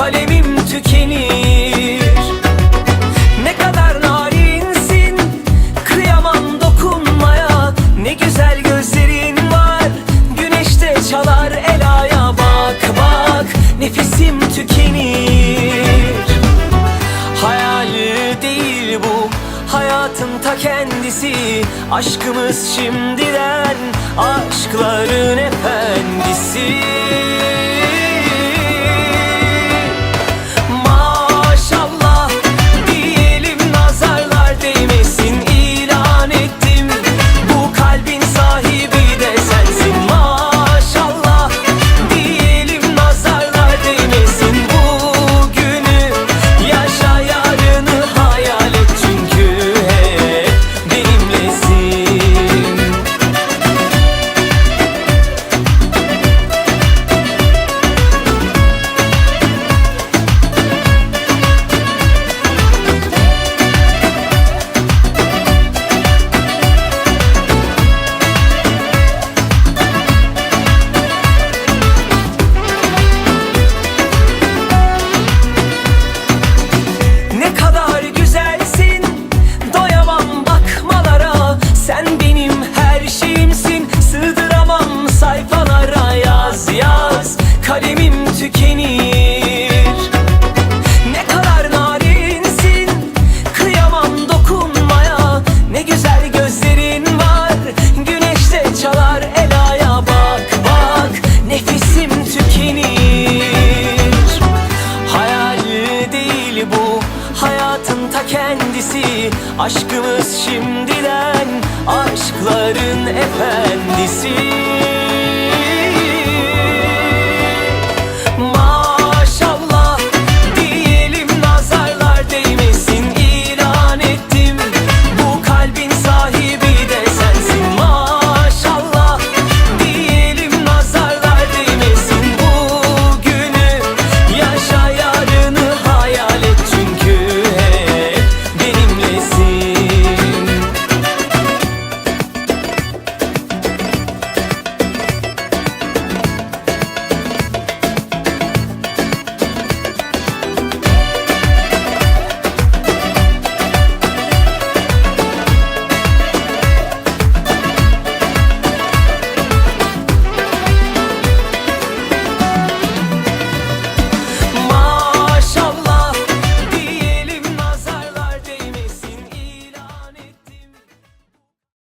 kalemim tükenir. Ne kadar narinsin kıyamam dokunmaya. Ne güzel gözlerin var güneşte çalar el aya. Bak bak nefesim tükenir. Hayal değil bu hayatın ta kendisi. Aşkımız şimdiden aşkların efendisi. Ta kendisi Aşkımız şimdiden aşkların efendisi